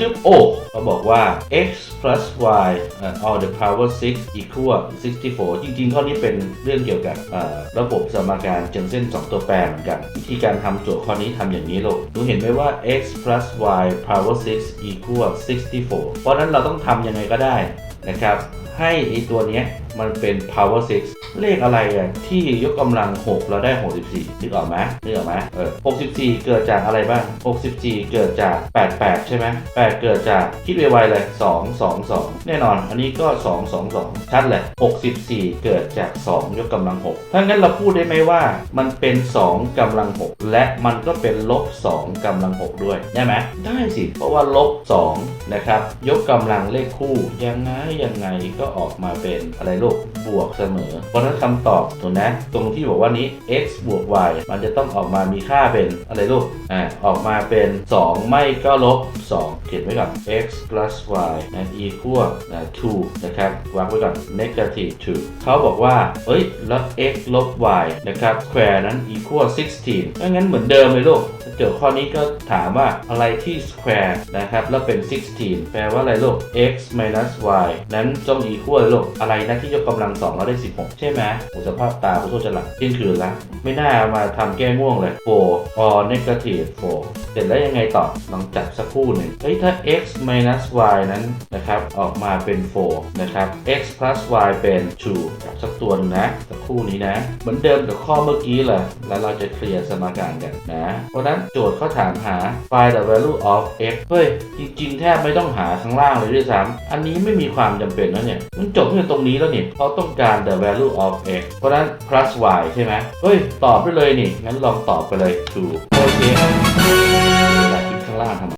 จึ๊บโอ้เขาบอกว่า x plus y all the power 6 equal 64 จริงๆ ข้อนี้เป็นเรื่องเกี่ยวกับระบบสมการเชิงเส้น 2 ตัวแปรเหมือนกันวิธีการทำโจทย์ข้อนี้ทำอย่างนี้ลูกหนูเห็นไหมว่า x plus y power 6 equal 64 เพราะฉะนั้นเราต้องทำยังไงก็ได้นะครับ ให้ไอตัวเนี้ยมันเป็น power 6 เลขอะไรอะที่ยกกำลัง 6 เราได้ 64นึกออกไหมนึกออกไหมเออ64 เกิดจากอะไรบ้าง 64 เกิดจาก 88 ใช่ไหม8เกิดจากคิดไวๆเลย 2 2 2 แน่นอน อันนี้ก็ 2 2 2 ชัดเลย 64 เกิดจาก 2 ยกกำลัง 6 ถ้างั้นเราพูดได้ไหมว่ามันเป็น 2กำลัง 6 และมันก็เป็นลบ 2กำลัง 6 ด้วย ได้ไหมได้สิ เพราะว่าลบ 2 นะครับ ยกกำลังเลขคู่ยังไงยังไงก็ออกมาเป็นอะไรลูกบวกเสมอ เพราะนั้นคำตอบถูกนะ ตรงที่บอกว่านี้ x บวก y มันจะต้องออกมามีค่าเป็นอะไรลูกอ่าออกมาเป็น 2 ไม่ก็ลบ 2 เขียนไว้ก่อน x plus y นะ equal นะ 2 นะครับวางไว้ก่อน negative 2เขาบอกว่า เอ้ย แล้ว x ลบ y นะครับ square นั้น equal 16ถ้างั้นเหมือนเดิมเลยลูก ถ้าเจอข้อนี้ก็ถามว่าอะไรที่ square นะครับ แล้วเป็น 16 แปลว่าอะไรลูก x minus y นั้นต้อง equal ลูกอะไรนะที่ยกกำลัง2แล้วได้ 16 ใช่ไหมโอ้สภาพตาขอโทษจะหลับเที่ยงคืนละ ไม่น่ามาทำแก้ง่วงเลย 4 or negative 4เสร็จแล้วยังไงต่อลองจับสักคู่หนึ่งเฮ้ยถ้า x minus y นั้นนะครับ ออกมาเป็น 4 นะครับ x plus y เป็น 2จับสักตัวนึงนะสัก คู่นี้นะ เหมือนเดิมกับข้อเมื่อกี้เลยแล้วเราจะเคลียร์สมการกันนะ เพราะนั้นโจทย์เขาถามหา find the value of x เฮ้ย จริง ๆ แทบไม่ต้องหาข้างล่างเลยด้วยซ้ำอันนี้ไม่มีความจำเป็นแล้วเนี่ย มันจบที่ตรงนี้แล้วเนี่ยเขาต้องการ the value of x เพราะนั้น plus y ใช่ไหมเฮ้ย ตอบได้เลยนี่งั้นลองตอบไปเลย2โอเคเวลาคิดข้างล่างทำไม